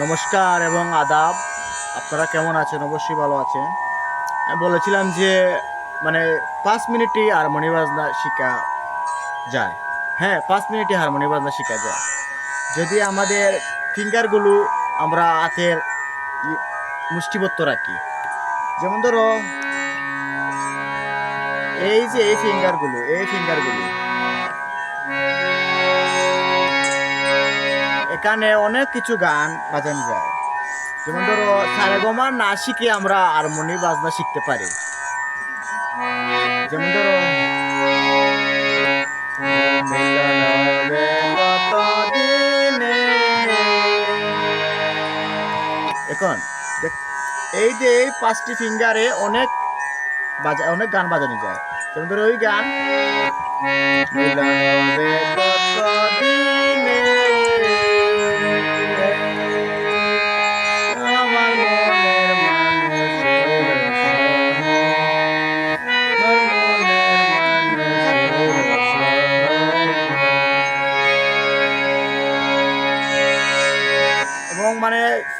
নমস্কার এবং আদাব। আপনারা কেমন আছেন? অবশ্যই ভালো আছেন। বলেছিলাম যে মানে পাঁচ মিনিটই হারমোনি বাজনা শেখা যায়। হ্যাঁ পাঁচ মিনিটই হারমোনি বাজনা শেখা যায়। যদি আমাদের ফিঙ্গারগুলো আমরা হাতের মুষ্টিবদ্ধ রাখি। যেমন ধরো, এই যে, এই ফিঙ্গারগুলো এই ফিঙ্গারগুলো। এখানে অনেক কিছু গান বাজানো যায়। যেমন ধরো সারেগমা না শিখে আমরা হারমোনি বাজনা শিখতে পারি। যেমন ধরো হবে কতদিনে। এখন এই যে এই পাঁচটি ফিঙ্গারে অনেক বাজা অনেক গান বাজানো যায়। যেমন ধরো ওই গান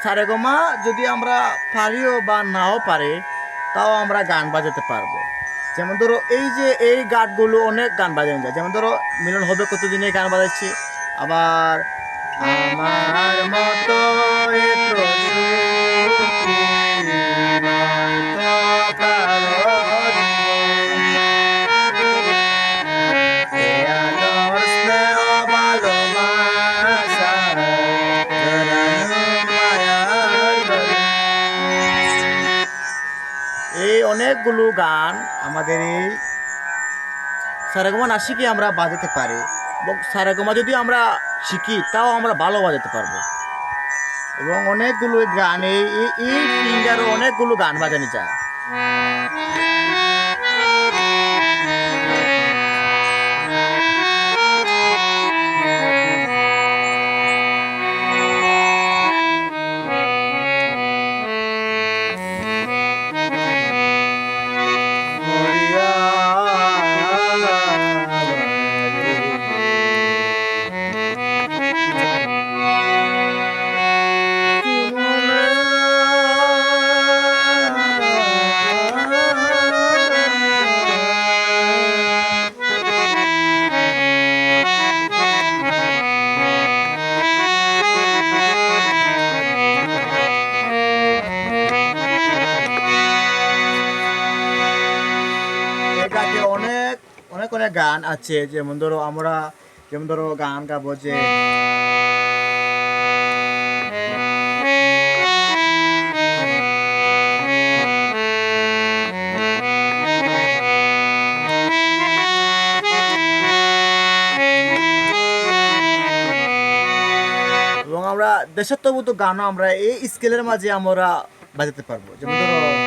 সারেগমা যদি আমরা পারিও বা নাও পারে তাও আমরা গান বাজাতে পারব। যেমন ধরো এই যে এই গানগুলো অনেক গান বাজানো যায়। যেমন ধরো মিলন হবে কতদিনে গান বাজাচ্ছি? আবার আমার মতো অনেকগুলো গান আমাদের এই সারেগমা না শিখে আমরা বাজাতে পারি। এবং সারেগমা যদি আমরা শিখি, তাও আমরা ভালো বাজাতে পারব। এবং অনেকগুলো গান, এই, এই- ফিঙ্গারও অনেকগুলো গান বাজানো যায়। অনেক গান আছে, যেমন ধরো আমরা যেমন ধরো গান গাবো যে এবং আমরা দেশাত্মবোধ গানও আমরা এই স্কেলের মাঝে আমরা বাজাতে পারব। যেমন ধরো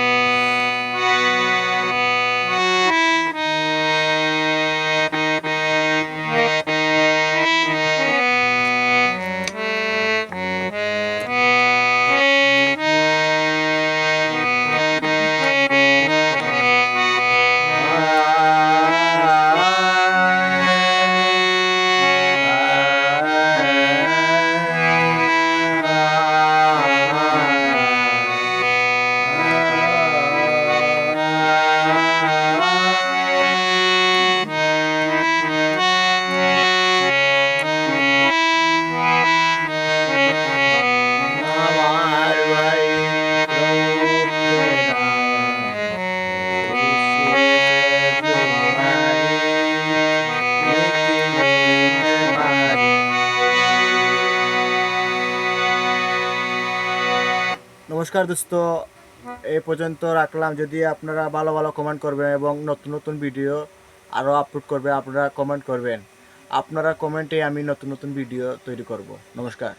নমস্কার দোস্ত। এই পর্যন্ত রাখলাম। যদি আপনারা ভালো ভালো কমেন্ট করবেন এবং নতুন নতুন ভিডিও আরও আপলোড করবে আপনারা কমেন্ট করবেন। আপনারা কমেন্টে আমি নতুন নতুন ভিডিও তৈরি করব। নমস্কার।